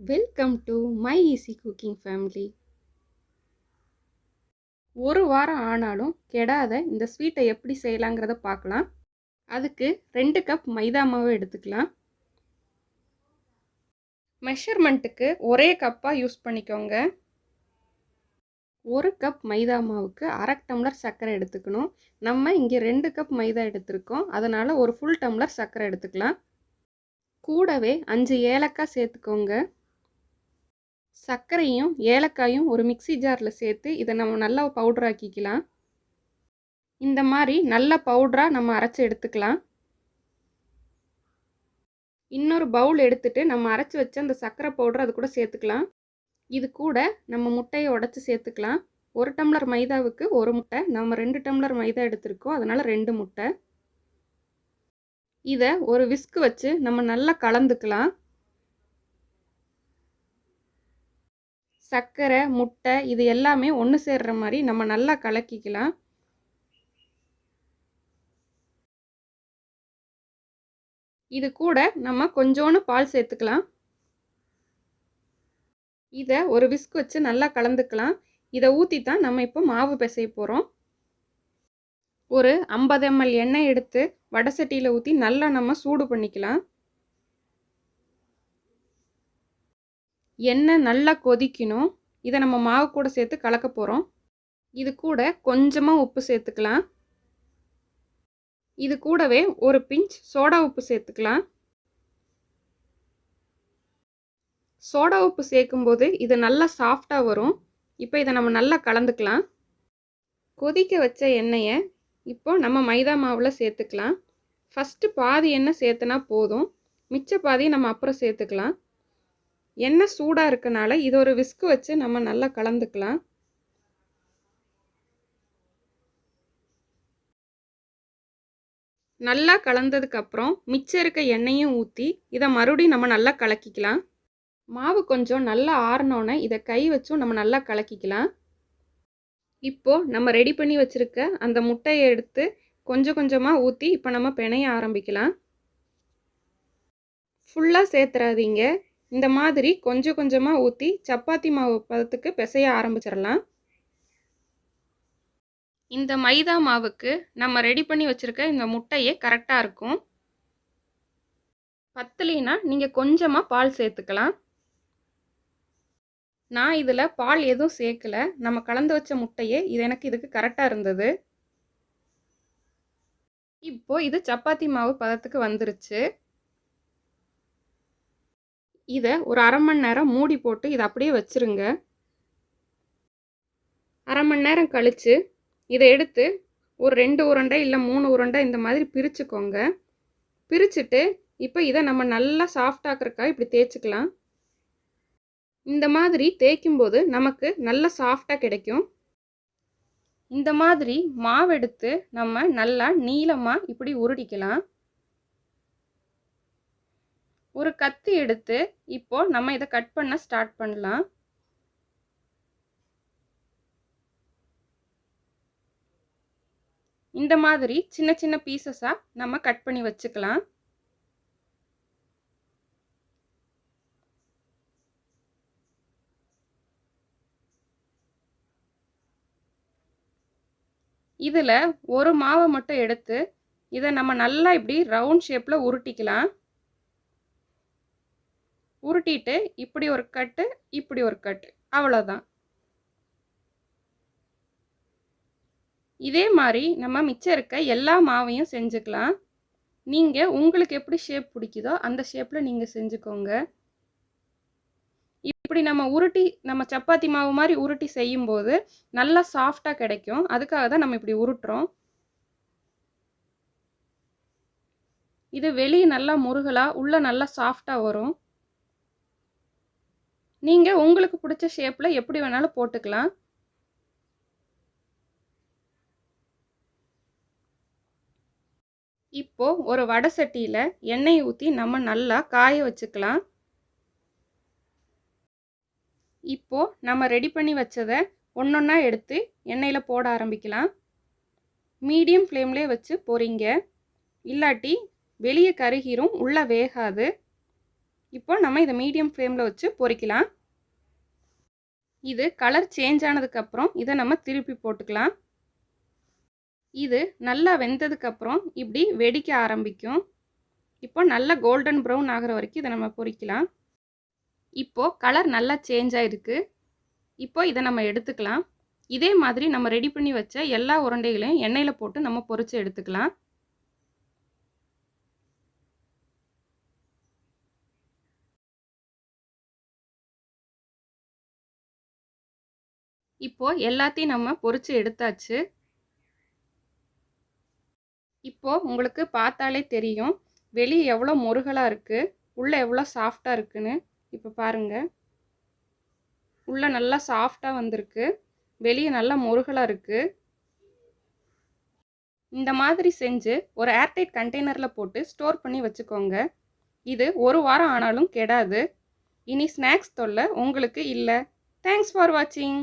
Welcome to my easy cooking family ஒரு வாரம் ஆனாலும் கெடாத இந்த ஸ்வீட்டை எப்படி செய்யலாங்கிறத பார்க்கலாம். அதுக்கு ரெண்டு கப் மைதா மாவு எடுத்துக்கலாம். மெஷர்மெண்ட்டுக்கு ஒரே கப்பாக யூஸ் பண்ணிக்கோங்க. ஒரு கப் மைதா மாவுக்கு அரை டம்ளர் சர்க்கரை எடுத்துக்கணும். நம்ம இங்கே ரெண்டு கப் மைதா எடுத்திருக்கோம். அதனால் ஒரு ஃபுல் டம்ளர் சர்க்கரை எடுத்துக்கலாம். கூடவே அஞ்சு ஏலக்காய் சேர்த்துக்கோங்க. சர்க்கரையும் ஏலக்காயும் ஒரு மிக்சி ஜாரில் சேர்த்து இதை நம்ம நல்லா பவுடராக்கிக்கலாம் இந்த மாதிரி நல்ல பவுடராக நம்ம அரைச்சி எடுத்துக்கலாம். இன்னொரு பவுல் எடுத்துட்டு நம்ம அரைச்சி வச்ச அந்த சர்க்கரை பவுடர் அது கூட சேர்த்துக்கலாம். இது கூட நம்ம முட்டையை உடச்சி சேர்த்துக்கலாம். ஒரு டம்ளர் மைதாவுக்கு ஒரு முட்டை நம்ம ரெண்டு டம்ளர் மைதா எடுத்திருக்கோம் அதனால் ரெண்டு முட்டை. இதை ஒரு விஸ்க்கு வச்சு நம்ம நல்லா கலந்துக்கலாம். சர்க்கரை முட்டை இது எல்லாமே ஒன்று சேர்கிற மாதிரி நம்ம நல்லா கலக்கிக்கலாம். இது கூட நம்ம கொஞ்சோண்டு பால் சேர்த்துக்கலாம். இதை ஒரு விஸ்க் வச்சு நல்லா கலந்துக்கலாம். இதை ஊற்றி தான் நம்ம இப்போ மாவு பிசைய போகிறோம் ஒரு ஐம்பது எம்எல் எண்ணெய் எடுத்து வடை சட்டியில் ஊற்றி நல்லா நம்ம சூடு பண்ணிக்கலாம். எண்ணெய் நல்லா கொதிக்கணும். இதை நம்ம மாவு கூட சேர்த்து கலக்க போகிறோம் இது கூட கொஞ்சமாக உப்பு சேர்த்துக்கலாம். இது கூடவே ஒரு பிஞ்ச் சோடா உப்பு சேர்த்துக்கலாம். சோடா உப்பு சேர்க்கும்போது இது நல்லா சாஃப்டாக வரும். இப்போ இதை நம்ம நல்லா கலந்துக்கலாம். கொதிக்க வச்ச எண்ணெயை இப்போ நம்ம மைதா மாவில் சேர்த்துக்கலாம். ஃபஸ்ட்டு பாதி எண்ணெய் சேர்த்துனா போதும். மிச்ச பாதி நம்ம அப்புறம் சேர்த்துக்கலாம். எண்ணெய் சூடாக இருக்கனால இது ஒரு விஸ்கு வச்சு நம்ம நல்லா கலந்துக்கலாம். நல்லா கலந்ததுக்கப்புறம் மிச்சம் இருக்க எண்ணெயும் ஊற்றி இதை மறுபடியும் நம்ம நல்லா கலக்கிக்கலாம். மாவு கொஞ்சம் நல்லா ஆறினோன்னே இதை கை வச்சும் நம்ம நல்லா கலக்கிக்கலாம். இப்போது நம்ம ரெடி பண்ணி வச்சுருக்க அந்த முட்டையை எடுத்து கொஞ்சம் கொஞ்சமாக ஊற்றி இப்போ நம்ம பிணைய ஆரம்பிக்கலாம். ஃபுல்லாக சேர்த்துறாதீங்க. இந்த மாதிரி கொஞ்சம் கொஞ்சமாக ஊற்றி சப்பாத்தி மாவு பதத்துக்கு பிசைய ஆரம்பிச்சிடலாம். இந்த மைதா மாவுக்கு நம்ம ரெடி பண்ணி வச்சுருக்க இந்த முட்டையே கரெக்டாக இருக்கும். பத்தலினா நீங்கள் கொஞ்சமாக பால் சேர்த்துக்கலாம். நான் இதில் பால் எதுவும் சேர்க்கல. நம்ம கலந்து வச்ச முட்டையே இது எனக்கு இதுக்கு கரெக்டாக இருந்தது. இப்போது இது சப்பாத்தி மாவு பதத்துக்கு வந்துருச்சு. இதை ஒரு அரை மணி நேரம் மூடி போட்டு இதை அப்படியே வச்சுருங்க. அரை மணி நேரம் கழித்து இதை எடுத்து ஒரு ரெண்டு உருண்டை இல்லை மூணு உருண்டை இந்த மாதிரி பிரிச்சுக்கோங்க. பிரிச்சுட்டு இப்போ இதை நம்ம நல்லா சாஃப்டாக்கிறக்காக இப்படி தேய்ச்சிக்கலாம். இந்த மாதிரி தேய்க்கும்போது நமக்கு நல்ல சாஃப்டாக கிடைக்கும். இந்த மாதிரி மாவெடுத்து நம்ம நல்லா நீளமாக இப்படி உருடிக்கலாம் ஒரு கத்தி எடுத்து இப்போ நம்ம இதை கட் பண்ண ஸ்டார்ட் பண்ணலாம். இந்த மாதிரி சின்ன சின்ன பீசஸாக நம்ம கட் பண்ணி வச்சுக்கலாம். இதில் ஒரு மாவை மட்டும் எடுத்து இதை நம்ம நல்லா இப்படி ரவுண்ட் ஷேப்பில் உருட்டிக்கலாம். உருட்டிட்டு இப்படி ஒரு கட்டு இப்படி ஒரு கட்டு. அவ்வளோதான் இதே மாதிரி நம்ம மிச்சம் இருக்க எல்லா மாவையும் செஞ்சுக்கலாம். நீங்கள் உங்களுக்கு எப்படி ஷேப் பிடிக்குதோ அந்த ஷேப்பில் நீங்கள் செஞ்சுக்கோங்க. இப்படி நம்ம உருட்டி நம்ம சப்பாத்தி மாவு மாதிரி உருட்டி செய்யும்போது நல்லா சாஃப்டாக கிடைக்கும். அதுக்காக தான் நம்ம இப்படி உருட்டுறோம். இது வெளியே நல்லா முருகலாக உள்ளே நல்லா சாஃப்டாக வரும். நீங்கள் உங்களுக்கு பிடிச்ச ஷேப்பில் எப்படி வேணாலும் போட்டுக்கலாம். இப்போது ஒரு வடை சட்டியில் எண்ணெய் ஊற்றி நம்ம நல்லா காய வச்சுக்கலாம். இப்போது நம்ம ரெடி பண்ணி வச்சதை ஒன்றொன்னா எடுத்து எண்ணெயில் போட ஆரம்பிக்கலாம். மீடியம் ஃப்ளேம்லேயே வச்சு போகிறீங்க இல்லாட்டி வெளியே கருகிரும் உள்ளே வேகாது. இப்போ நம்ம இதை மீடியம் ஃப்ளேமில் வச்சு பொறிக்கலாம். இது கலர் சேஞ்ச் ஆனதுக்கப்புறம் இதை நம்ம திருப்பி போட்டுக்கலாம். இது நல்லா வெந்ததுக்கப்புறம் இப்படி வெடிக்க ஆரம்பிக்கும். இப்போ நல்லா கோல்டன் ப்ரௌன் ஆகிற வரைக்கும் இதை நம்ம பொறிக்கலாம். இப்போது கலர் நல்லா சேஞ்ச் ஆகிருக்கு இப்போ இதை நம்ம எடுத்துக்கலாம். இதே மாதிரி நம்ம ரெடி பண்ணி வச்ச எல்லா உருண்டைகளையும் எண்ணெயில் போட்டு நம்ம பொறித்து எடுத்துக்கலாம். இப்போது எல்லாத்தையும் நம்ம பொறிச்சு எடுத்தாச்சு. இப்போ உங்களுக்கு பார்த்தாலே தெரியும் வெளியே எவ்வளோ முருகலாக இருக்குது உள்ளே எவ்வளோ சாஃப்டாக இருக்குன்னு. இப்போ பாருங்கள் உள்ளே நல்லா சாஃப்டாக வந்திருக்கு. வெளியே நல்லா முருகலாக இருக்குது இந்த மாதிரி செஞ்சு ஒரு ஏர்டைட் கண்டெய்னரில் போட்டு ஸ்டோர் பண்ணி வச்சுக்கோங்க. இது ஒரு வாரம் ஆனாலும் கெடாது. இனி ஸ்நாக்ஸ் தொல்லை உங்களுக்கு இல்லை. தேங்க்ஸ் ஃபார் வாட்சிங்.